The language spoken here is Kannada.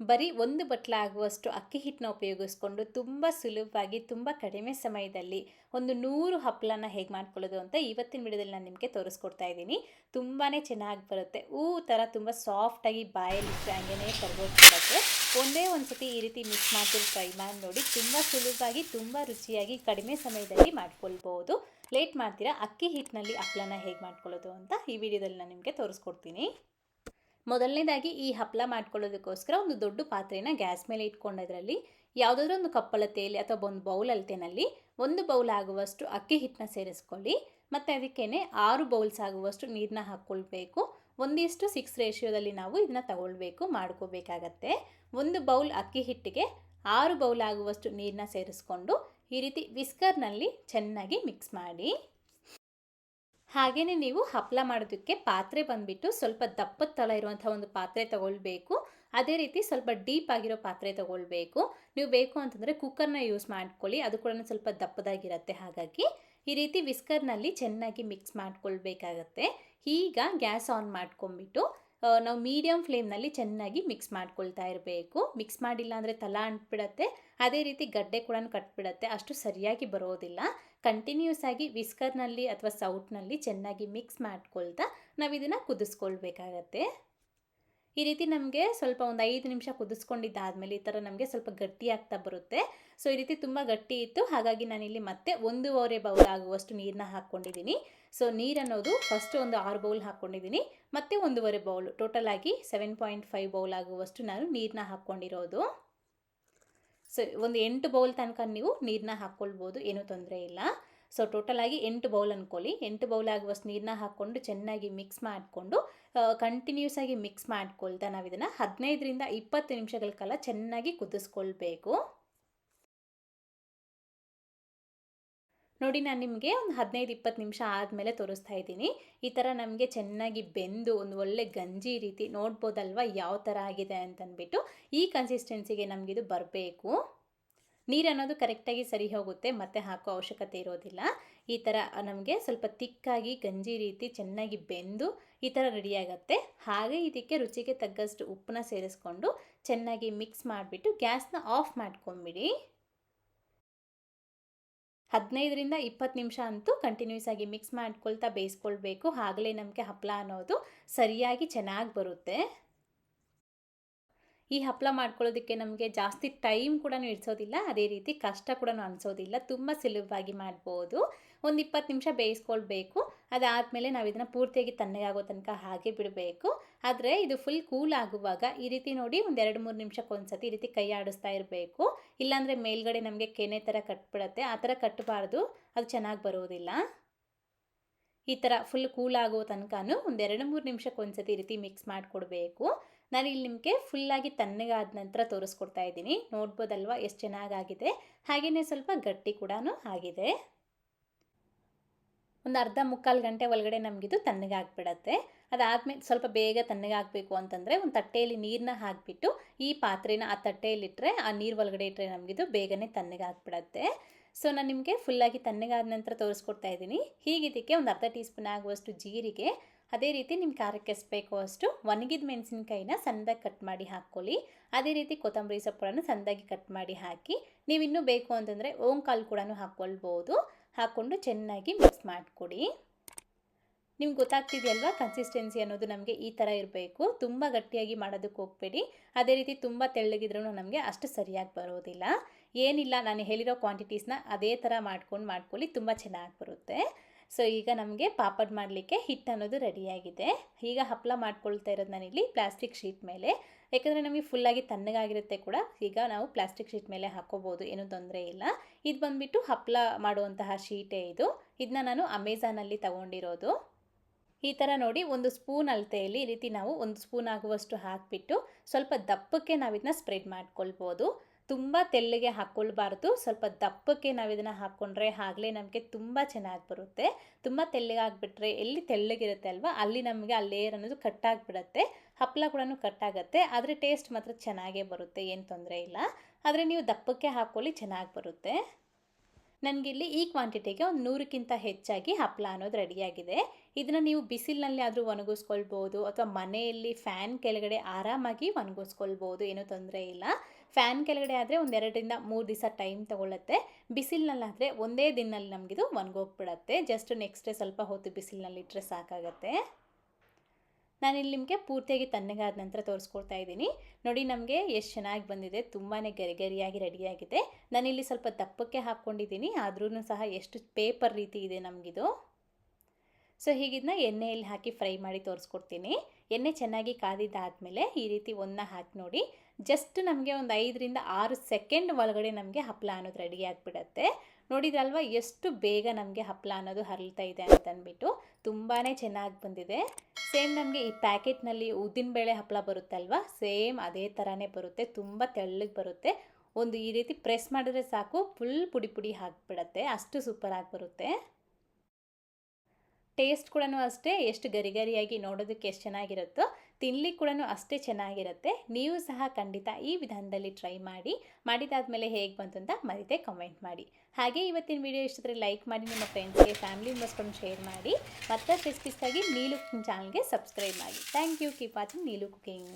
ಬರೀ ಒಂದು ಬಟ್ಲ ಆಗುವಷ್ಟು ಅಕ್ಕಿ ಹಿಟ್ಟನ್ನ ಉಪಯೋಗಿಸ್ಕೊಂಡು ತುಂಬ ಸುಲಭವಾಗಿ, ತುಂಬ ಕಡಿಮೆ ಸಮಯದಲ್ಲಿ ಒಂದು ನೂರು ಹಪ್ಪಳನ ಹೇಗೆ ಮಾಡ್ಕೊಳ್ಳೋದು ಅಂತ ಇವತ್ತಿನ ವಿಡಿಯೋದಲ್ಲಿ ನಾನು ನಿಮಗೆ ತೋರಿಸ್ಕೊಡ್ತಾ ಇದ್ದೀನಿ. ತುಂಬಾ ಚೆನ್ನಾಗಿ ಬರುತ್ತೆ. ಹೂ ಥರ ತುಂಬ ಸಾಫ್ಟಾಗಿ ಬಾಯಲ್ಲಿ ಹಂಗೆನೇ ಕರ್ಗೋಗ್ಬಿಡುತ್ತೆ ಒಂದೇ ಒಂದು ಸತಿ ಈ ರೀತಿ ಮಿಕ್ಸ್ ಮಾಡ್ತೀವಿ ಟ್ರೈ ಮಾಡಿ ನೋಡಿ, ತುಂಬ ಸುಲಭವಾಗಿ, ತುಂಬ ರುಚಿಯಾಗಿ ಕಡಿಮೆ ಸಮಯದಲ್ಲಿ ಮಾಡ್ಕೊಳ್ಬೋದು. ಲೇಟ್ ಮಾಡ್ತೀರಾ? ಅಕ್ಕಿ ಹಿಟ್ಟಿನಲ್ಲಿ ಹಪ್ಪಳನ ಹೇಗೆ ಮಾಡ್ಕೊಳ್ಳೋದು ಅಂತ ಈ ವಿಡಿಯೋದಲ್ಲಿ ನಾನು ನಿಮಗೆ ತೋರಿಸ್ಕೊಡ್ತೀನಿ. ಮೊದಲನೇದಾಗಿ ಈ ಹಪ್ಪಳ ಮಾಡ್ಕೊಳ್ಳೋದಕ್ಕೋಸ್ಕರ ಒಂದು ದೊಡ್ಡ ಪಾತ್ರೆನ ಗ್ಯಾಸ್ ಮೇಲೆ ಇಟ್ಕೊಂಡದ್ರಲ್ಲಿ ಯಾವುದಾದ್ರೂ ಒಂದು ಕಪ್ಪಳತೆಯಲ್ಲಿ ಅಥವಾ ಒಂದು ಬೌಲ್ ಅಳತೆನಲ್ಲಿ ಒಂದು ಬೌಲ್ ಆಗುವಷ್ಟು ಅಕ್ಕಿ ಹಿಟ್ಟನ್ನ ಸೇರಿಸ್ಕೊಳ್ಳಿ. ಮತ್ತು ಅದಕ್ಕೇ ಆರು ಬೌಲ್ಸ್ ಆಗುವಷ್ಟು ನೀರನ್ನ ಹಾಕ್ಕೊಳ್ಬೇಕು. ಒಂದಿಷ್ಟು ಸಿಕ್ಸ್ ರೇಷಿಯೋದಲ್ಲಿ ನಾವು ಇದನ್ನ ತಗೊಳ್ಬೇಕು ಮಾಡ್ಕೋಬೇಕಾಗತ್ತೆ ಒಂದು ಬೌಲ್ ಅಕ್ಕಿ ಹಿಟ್ಟಿಗೆ ಆರು ಬೌಲ್ ಆಗುವಷ್ಟು ನೀರನ್ನ ಸೇರಿಸ್ಕೊಂಡು ಈ ರೀತಿ ವಿಸ್ಕರ್ನಲ್ಲಿ ಚೆನ್ನಾಗಿ ಮಿಕ್ಸ್ ಮಾಡಿ. ಹಾಗೆಯೇ ನೀವು ಹಪ್ಪಳ ಮಾಡೋದಕ್ಕೆ ಪಾತ್ರೆ ಬಂದುಬಿಟ್ಟು ಸ್ವಲ್ಪ ದಪ್ಪದ ತಳ ಇರುವಂಥ ಒಂದು ಪಾತ್ರೆ ತಗೊಳ್ಬೇಕು. ಅದೇ ರೀತಿ ಸ್ವಲ್ಪ ಡೀಪ್ ಆಗಿರೋ ಪಾತ್ರೆ ತಗೊಳ್ಬೇಕು. ನೀವು ಬೇಕು ಅಂತಂದರೆ ಕುಕ್ಕರ್ನ ಯೂಸ್ ಮಾಡ್ಕೊಳ್ಳಿ. ಅದು ಕೂಡ ಸ್ವಲ್ಪ ದಪ್ಪದಾಗಿರುತ್ತೆ. ಹಾಗಾಗಿ ಈ ರೀತಿ ವಿಸ್ಕರ್ನಲ್ಲಿ ಚೆನ್ನಾಗಿ ಮಿಕ್ಸ್ ಮಾಡ್ಕೊಳ್ಬೇಕಾಗತ್ತೆ. ಈಗ ಗ್ಯಾಸ್ ಆನ್ ಮಾಡ್ಕೊಂಬಿಟ್ಟು ನಾವು ಮೀಡಿಯಮ್ ಫ್ಲೇಮ್ನಲ್ಲಿ ಚೆನ್ನಾಗಿ ಮಿಕ್ಸ್ ಮಾಡ್ಕೊಳ್ತಾ ಇರಬೇಕು. ಮಿಕ್ಸ್ ಮಾಡಿಲ್ಲ ಅಂದರೆ ತಲ ಅಂಟ್ಬಿಡತ್ತೆ. ಅದೇ ರೀತಿ ಗಡ್ಡೆ ಕೂಡ ಕಟ್ಬಿಡತ್ತೆ. ಅಷ್ಟು ಸರಿಯಾಗಿ ಬರೋದಿಲ್ಲ. ಕಂಟಿನ್ಯೂಸ್ ಆಗಿ ವಿಸ್ಕರ್ನಲ್ಲಿ ಅಥವಾ ಸೌಟ್ನಲ್ಲಿ ಚೆನ್ನಾಗಿ ಮಿಕ್ಸ್ ಮಾಡ್ಕೊಳ್ತಾ ನಾವು ಇದನ್ನು ಕುದಿಸ್ಕೊಳ್ಬೇಕಾಗತ್ತೆ. ಈ ರೀತಿ ನಮಗೆ ಸ್ವಲ್ಪ ಒಂದು ಐದು ನಿಮಿಷ ಕುದಿಸ್ಕೊಂಡಿದ್ದಾದಮೇಲೆ ಈ ಥರ ನಮಗೆ ಸ್ವಲ್ಪ ಗಟ್ಟಿ ಆಗ್ತಾ ಬರುತ್ತೆ. ಸೊ ಈ ರೀತಿ ತುಂಬ ಗಟ್ಟಿ ಇತ್ತು. ಹಾಗಾಗಿ ನಾನಿಲ್ಲಿ ಮತ್ತೆ ಒಂದೂವರೆ ಬೌಲ್ ಆಗುವಷ್ಟು ನೀರನ್ನ ಹಾಕ್ಕೊಂಡಿದ್ದೀನಿ. ಸೊ ನೀರು ಅನ್ನೋದು ಫಸ್ಟ್ ಒಂದು ಆರು ಬೌಲ್ ಹಾಕ್ಕೊಂಡಿದ್ದೀನಿ. ಮತ್ತು ಒಂದೂವರೆ ಬೌಲ್ ಟೋಟಲ್ ಆಗಿ ಸೆವೆನ್ ಪಾಯಿಂಟ್ ಫೈವ್ ಬೌಲ್ ಆಗುವಷ್ಟು ನಾನು ನೀರನ್ನ ಹಾಕ್ಕೊಂಡಿರೋದು. ಸೊ, ಒಂದು ಎಂಟು ಬೌಲ್ ತನಕ ನೀವು ನೀರನ್ನ ಹಾಕ್ಕೊಳ್ಬೋದು ಏನೂ ತೊಂದರೆ ಇಲ್ಲ. ಸೊ ಟೋಟಲಾಗಿ ಎಂಟು ಬೌಲ್ ಅಂದ್ಕೊಳ್ಳಿ ಎಂಟು ಬೌಲ್ ಆಗುವಷ್ಟು ನೀರನ್ನ ಹಾಕ್ಕೊಂಡು ಚೆನ್ನಾಗಿ ಮಿಕ್ಸ್ ಮಾಡಿಕೊಂಡು ಕಂಟಿನ್ಯೂಸ್ ಆಗಿ ಮಿಕ್ಸ್ ಮಾಡ್ಕೊಳ್ತಾ ನಾವು ಇದನ್ನು ಹದಿನೈದರಿಂದ ಇಪ್ಪತ್ತು ನಿಮಿಷಗಳ ಕಾಲ ಚೆನ್ನಾಗಿ ಕುದಿಸ್ಕೊಳ್ಬೇಕು. ನೋಡಿ, ನಾನು ನಿಮಗೆ ಒಂದು ಹದಿನೈದು, ಇಪ್ಪತ್ತು ನಿಮಿಷ ಆದಮೇಲೆ ತೋರಿಸ್ತಾ ಇದ್ದೀನಿ. ಈ ಥರ ನಮಗೆ ಚೆನ್ನಾಗಿ ಬೆಂದು ಒಂದು ಒಳ್ಳೆ ಗಂಜಿ ರೀತಿ ನೋಡ್ಬೋದಲ್ವ, ಯಾವ ಥರ ಆಗಿದೆ ಅಂತಂದ್ಬಿಟ್ಟು ಈ ಕನ್ಸಿಸ್ಟೆನ್ಸಿಗೆ ನಮಗಿದು ಬರಬೇಕು. ನೀರು ಅನ್ನೋದು ಕರೆಕ್ಟಾಗಿ ಸರಿ ಹೋಗುತ್ತೆ, ಮತ್ತೆ ಹಾಕೋ ಅವಶ್ಯಕತೆ ಇರೋದಿಲ್ಲ. ಈ ಥರ ನಮಗೆ ಸ್ವಲ್ಪ ತಿಕ್ಕಾಗಿ, ಗಂಜಿ ರೀತಿ ಚೆನ್ನಾಗಿ ಬೆಂದು ಈ ಥರ ರೆಡಿಯಾಗತ್ತೆ ಹಾಗೆ ಇದಕ್ಕೆ ರುಚಿಗೆ ತಗ್ಗಷ್ಟು ಉಪ್ಪನ್ನ ಸೇರಿಸ್ಕೊಂಡು ಚೆನ್ನಾಗಿ ಮಿಕ್ಸ್ ಮಾಡಿಬಿಟ್ಟು ಗ್ಯಾಸ್ನ ಆಫ್ ಮಾಡ್ಕೊಂಬಿಡಿ. ಹದಿನೈದರಿಂದ ಇಪ್ಪತ್ತು ನಿಮಿಷ ಅಂತೂ ಕಂಟಿನ್ಯೂಸ್ ಆಗಿ ಮಿಕ್ಸ್ ಮಾಡ್ಕೊಳ್ತಾ ಬೇಯಿಸ್ಕೊಳ್ಬೇಕು. ಆಗಲೇ ನಮಗೆ ಹಪ್ಪಳ ಅನ್ನೋದು ಸರಿಯಾಗಿ ಚೆನ್ನಾಗಿ ಬರುತ್ತೆ. ಈ ಹಪ್ಪಳ ಮಾಡ್ಕೊಳ್ಳೋದಕ್ಕೆ ನಮಗೆ ಜಾಸ್ತಿ ಟೈಮ್ ಕೂಡ ಇಡ್ಸೋದಿಲ್ಲ ಅದೇ ರೀತಿ ಕಷ್ಟ ಕೂಡ ಅನಿಸೋದಿಲ್ಲ. ತುಂಬ ಸುಲಭವಾಗಿ ಮಾಡ್ಬೋದು. ಒಂದು ಇಪ್ಪತ್ತು ನಿಮಿಷ ಬೇಯಿಸ್ಕೊಳ್ಬೇಕು. ಅದಾದಮೇಲೆ ನಾವು ಇದನ್ನು ಪೂರ್ತಿಯಾಗಿ ತಣ್ಣಗಾಗೋ ತನಕ ಹಾಗೆ ಬಿಡಬೇಕು. ಆದರೆ ಇದು ಫುಲ್ ಕೂಲ್ ಆಗುವಾಗ ಈ ರೀತಿ ನೋಡಿ ಒಂದು ಎರಡು ಮೂರು ನಿಮಿಷಕ್ಕೆ ಒಂದ್ಸತಿ ಈ ರೀತಿ ಕೈ ಆಡಿಸ್ತಾ ಇರಬೇಕು. ಇಲ್ಲಾಂದರೆ ಮೇಲ್ಗಡೆ ನಮಗೆ ಕೆನೆ ಥರ ಕಟ್ಬಿಡತ್ತೆ. ಆ ಥರ ಕಟ್ಟಬಾರ್ದು ಅದು ಚೆನ್ನಾಗಿ ಬರೋದಿಲ್ಲ. ಈ ಥರ ಫುಲ್ ಕೂಲ್ ಆಗೋ ತನಕನೂ ಒಂದು ಎರಡು ಮೂರು ನಿಮಿಷಕ್ಕೆ ಒಂದ್ಸತಿ ಈ ರೀತಿ ಮಿಕ್ಸ್ ಮಾಡಿಕೊಡ್ಬೇಕು. ನಾನು ಇಲ್ಲಿ ನಿಮಗೆ ಫುಲ್ಲಾಗಿ ತಣ್ಣಗಾದ ನಂತರ ತೋರಿಸ್ಕೊಡ್ತಾ ಇದ್ದೀನಿ. ನೋಡ್ಬೋದಲ್ವ ಎಷ್ಟು ಚೆನ್ನಾಗಾಗಿದೆ? ಹಾಗೆಯೇ ಸ್ವಲ್ಪ ಗಟ್ಟಿ ಕೂಡ ಆಗಿದೆ. ಒಂದು ಅರ್ಧ ಮುಕ್ಕಾಲು ಗಂಟೆ ಒಳಗಡೆ ನಮಗಿದು ತಣ್ಣಗಾಗ್ಬಿಡತ್ತೆ. ಅದಾದಮೇಲೆ ಸ್ವಲ್ಪ ಬೇಗ ತಣ್ಣಗಾಗಬೇಕು ಅಂತಂದರೆ ಒಂದು ತಟ್ಟೆಯಲ್ಲಿ ನೀರನ್ನ ಹಾಕಿಬಿಟ್ಟು ಈ ಪಾತ್ರೆನ ಆ ತಟ್ಟೆಯಲ್ಲಿಟ್ಟರೆ ಆ ನೀರು ಒಳಗಡೆ ಇಟ್ಟರೆ ನಮಗಿದು ಬೇಗನೆ ತಣ್ಣಗಾಗ್ಬಿಡತ್ತೆ. ಸೊ ನಾನು ನಿಮಗೆ ಫುಲ್ಲಾಗಿ ತಣ್ಣಗಾದ ನಂತರ ತೋರಿಸ್ಕೊಡ್ತಾ ಇದ್ದೀನಿ. ಹೀಗಿದ್ದಕ್ಕೆ ಒಂದು ಅರ್ಧ ಟೀ ಸ್ಪೂನ್ ಆಗುವಷ್ಟು ಜೀರಿಗೆ ಅದೇ ರೀತಿ ನಿಮ್ಮ ಖಾರಕ್ಕೆ ಎಷ್ಟು ಅಷ್ಟು ಒಣಗಿದ ಮೆಣಸಿನಕಾಯಿನ ಸಣ್ಣದಾಗಿ ಕಟ್ ಮಾಡಿ ಹಾಕ್ಕೊಳ್ಳಿ. ಅದೇ ರೀತಿ ಕೊತ್ತಂಬರಿ ಸೊಪ್ಪನ್ನು ಸಣ್ಣದಾಗಿ ಕಟ್ ಮಾಡಿ ಹಾಕಿ, ನೀವು ಇನ್ನೂ ಬೇಕು ಅಂತಂದರೆ ಓಂಕಾಲು ಕೂಡ ಹಾಕ್ಕೊಳ್ಬೋದು. ಹಾಕ್ಕೊಂಡು ಚೆನ್ನಾಗಿ ಮಿಕ್ಸ್ ಮಾಡಿಕೊಡಿ. ನಿಮ್ಗೆ ಗೊತ್ತಾಗ್ತಿದೆಯಲ್ವಾ ಕನ್ಸಿಸ್ಟೆನ್ಸಿ ಅನ್ನೋದು ನಮಗೆ ಈ ಥರ ಇರಬೇಕು. ತುಂಬ ಗಟ್ಟಿಯಾಗಿ ಮಾಡೋದಕ್ಕೆ ಹೋಗಬೇಡಿ. ಅದೇ ರೀತಿ ತುಂಬ ತೆಳ್ಳಗಿದ್ರೂ ನಮಗೆ ಅಷ್ಟು ಸರಿಯಾಗಿ ಬರೋದಿಲ್ಲ. ಏನಿಲ್ಲ, ನಾನು ಹೇಳಿರೋ ಕ್ವಾಂಟಿಟೀಸ್ನ ಅದೇ ಥರ ಮಾಡ್ಕೊಂಡು ಮಾಡ್ಕೊಳ್ಳಿ, ತುಂಬ ಚೆನ್ನಾಗಿ ಬರುತ್ತೆ. ಸೊ ಈಗ ನಮಗೆ ಪಾಪಡ್ ಮಾಡಲಿಕ್ಕೆ ಹಿಟ್ಟು ಅನ್ನೋದು ರೆಡಿಯಾಗಿದೆ ಈಗ ಹಪ್ಪಳ ಮಾಡ್ಕೊಳ್ತಾ ಇರೋದು ನಾನಿಲ್ಲಿ ಪ್ಲಾಸ್ಟಿಕ್ ಶೀಟ್ ಮೇಲೆ. ಯಾಕಂದರೆ ನಮಗೆ ಫುಲ್ಲಾಗಿ ತಣ್ಣಗಾಗಿರುತ್ತೆ ಕೂಡ. ಈಗ ನಾವು ಪ್ಲಾಸ್ಟಿಕ್ ಶೀಟ್ ಮೇಲೆ ಹಾಕೋಬೋದು, ಏನೂ ತೊಂದರೆ ಇಲ್ಲ. ಇದು ಬಂದುಬಿಟ್ಟು ಹಪ್ಪಳ ಮಾಡುವಂತಹ ಶೀಟೇ ಇದು. ಇದನ್ನ ನಾನು ಅಮೆಝಾನಲ್ಲಿ ತಗೊಂಡಿರೋದು. ಈ ಥರ ನೋಡಿ ಒಂದು ಸ್ಪೂನ್ ಅಳತೆಯಲ್ಲಿ ಈ ರೀತಿ ನಾವು ಒಂದು ಸ್ಪೂನ್ ಆಗುವಷ್ಟು ಹಾಕಿಬಿಟ್ಟು ಸ್ವಲ್ಪ ದಪ್ಪಕ್ಕೆ ನಾವು ಇದನ್ನ ಸ್ಪ್ರೆಡ್ ಮಾಡ್ಕೊಳ್ಬೋದು. ತುಂಬ ತೆಳ್ಳಗೆ ಹಾಕ್ಕೊಳ್ಬಾರ್ದು ಸ್ವಲ್ಪ ದಪ್ಪಕ್ಕೆ ನಾವು ಇದನ್ನು ಹಾಕ್ಕೊಂಡ್ರೆ ಆಗಲೇ ನಮಗೆ ತುಂಬ ಚೆನ್ನಾಗಿ ಬರುತ್ತೆ. ತುಂಬ ತೆಳ್ಳಗೆ ಆಗಿಬಿಟ್ರೆ ಎಲ್ಲಿ ತೆಳ್ಳಗಿರುತ್ತೆ ಅಲ್ವಾ, ಅಲ್ಲಿ ನಮಗೆ ಆ ಲೇಯರ್ ಅನ್ನೋದು ಕಟ್ಟಾಗಿಬಿಡುತ್ತೆ ಹಪ್ಪಳ ಕೂಡ ಕಟ್ಟಾಗತ್ತೆ ಆದರೆ ಟೇಸ್ಟ್ ಮಾತ್ರ ಚೆನ್ನಾಗೇ ಬರುತ್ತೆ, ಏನು ತೊಂದರೆ ಇಲ್ಲ. ಆದರೆ ನೀವು ದಪ್ಪಕ್ಕೆ ಹಾಕ್ಕೊಳ್ಳಿ ಚೆನ್ನಾಗಿ ಬರುತ್ತೆ. ನನಗಿಲ್ಲಿ ಈ ಕ್ವಾಂಟಿಟಿಗೆ ಒಂದು ನೂರಕ್ಕಿಂತ ಹೆಚ್ಚಾಗಿ ಹಪ್ಪಳ ಅನ್ನೋದು ರೆಡಿಯಾಗಿದೆ ಇದನ್ನು ನೀವು ಬಿಸಿಲಿನಲ್ಲಿ ಆದರೂ ಒಣಗಿಸ್ಕೊಳ್ಬೋದು, ಅಥವಾ ಮನೆಯಲ್ಲಿ ಫ್ಯಾನ್ ಕೆಳಗಡೆ ಆರಾಮಾಗಿ ಒಣಗಿಸ್ಕೊಳ್ಬೋದು, ಏನೂ ತೊಂದರೆ ಇಲ್ಲ. ಫ್ಯಾನ್ ಕೆಳಗಡೆ ಆದರೆ ಒಂದೆರಡರಿಂದ ಮೂರು ದಿವಸ ಟೈಮ್ ತೊಗೊಳುತ್ತೆ. ಬಿಸಿಲಿನಲ್ಲಾದರೆ ಒಂದೇ ದಿನಲ್ಲಿ ನಮಗಿದು ಒಣಗೋಗ್ಬಿಡತ್ತೆ. ಜಸ್ಟ್ ನೆಕ್ಸ್ಟ್ ಡೇ ಸ್ವಲ್ಪ ಹೊತ್ತು ಬಿಸಿಲಿನಲ್ಲಿ ಇಟ್ಟರೆ ಸಾಕಾಗತ್ತೆ. ನಾನಿಲ್ಲಿ ನಿಮಗೆ ಪೂರ್ತಿಯಾಗಿ ತಣ್ಣಗಾದ ನಂತರ ತೋರಿಸ್ಕೊಡ್ತಾ ಇದ್ದೀನಿ. ನೋಡಿ ನಮಗೆ ಎಷ್ಟು ಚೆನ್ನಾಗಿ ಬಂದಿದೆ. ತುಂಬಾ ಗರಿ ಗರಿಯಾಗಿ ರೆಡಿಯಾಗಿದೆ ನಾನಿಲ್ಲಿ ಸ್ವಲ್ಪ ದಪ್ಪಕ್ಕೆ ಹಾಕ್ಕೊಂಡಿದ್ದೀನಿ. ಆದ್ರೂ ಸಹ ಎಷ್ಟು ಪೇಪರ್ ರೀತಿ ಇದೆ ನಮಗಿದು. ಸೊ ಹೀಗಿದ್ನ ಎಣ್ಣೆಯಲ್ಲಿ ಹಾಕಿ ಫ್ರೈ ಮಾಡಿ ತೋರಿಸ್ಕೊಡ್ತೀನಿ. ಎಣ್ಣೆ ಚೆನ್ನಾಗಿ ಕಾದಿದ್ದಾದಮೇಲೆ ಈ ರೀತಿ ಒಂದನ್ನ ಹಾಕಿ ನೋಡಿ. ಜಸ್ಟ್ ನಮಗೆ ಒಂದು ಐದರಿಂದ ಆರು ಸೆಕೆಂಡ್ ಒಳಗಡೆ ನಮಗೆ ಹಪ್ಪಳ ಅನ್ನೋದು ರೆಡಿ ಆಗಿಬಿಡತ್ತೆ. ನೋಡಿದ್ರಲ್ವ ಎಷ್ಟು ಬೇಗ ನಮಗೆ ಹಪ್ಪಳ ಅನ್ನೋದು ಹರಳ್ತಾ ಇದೆ ಅಂತ ಅಂದ್ಬಿಟ್ಟು. ತುಂಬಾ ಚೆನ್ನಾಗಿ ಬಂದಿದೆ. ಸೇಮ್ ನಮಗೆ ಈ ಪ್ಯಾಕೆಟ್ನಲ್ಲಿ ಉದ್ದಿನಬೇಳೆ ಹಪ್ಪಳ ಬರುತ್ತಲ್ವ? ಸೇಮ್ ಅದೇ ಥರನೇ ಬರುತ್ತೆ. ತುಂಬ ತೆಳ್ಳಗೆ ಬರುತ್ತೆ. ಒಂದು ಈ ರೀತಿ ಪ್ರೆಸ್ ಮಾಡಿದ್ರೆ ಸಾಕು. ಫುಲ್ ಪುಡಿ ಪುಡಿ ಹಾಕಿಬಿಡತ್ತೆ. ಅಷ್ಟು ಸೂಪರಾಗಿ ಬರುತ್ತೆ. ಟೇಸ್ಟ್ ಕೂಡ ಅಷ್ಟೇ, ಎಷ್ಟು ಗರಿ ಗರಿಯಾಗಿ ನೋಡೋದಕ್ಕೆ ಎಷ್ಟು ಚೆನ್ನಾಗಿರುತ್ತೋ ತಿನ್ಲಿಕ್ಕೆ ಕೂಡ ಅಷ್ಟೇ ಚೆನ್ನಾಗಿರುತ್ತೆ. ನೀವು ಸಹ ಖಂಡಿತ ಈ ವಿಧಾನದಲ್ಲಿ ಟ್ರೈ ಮಾಡಿ, ಮಾಡಿದಾದ್ಮೇಲೆ ಹೇಗೆ ಬಂತು ಅಂತ ಮರಿತೆ ಕಮೆಂಟ್ ಮಾಡಿ. ಹಾಗೆ ಇವತ್ತಿನ ವಿಡಿಯೋ ಇಷ್ಟಿದ್ರೆ ಲೈಕ್ ಮಾಡಿ, ನಿಮ್ಮ ಫ್ರೆಂಡ್ಸ್ಗೆ ಫ್ಯಾಮಿಲಿ ಮೆಂಬರ್ಸ್ಕೊಂಡು ಶೇರ್ ಮಾಡಿ. ಮತ್ತಷ್ಟು ರೆಸಿಪೀಸ್ಗಾಗಿ ನೀಲು ಚಾನಲ್ಗೆ ಸಬ್ಸ್ಕ್ರೈಬ್ ಮಾಡಿ. Thank you keep watching Neelu cooking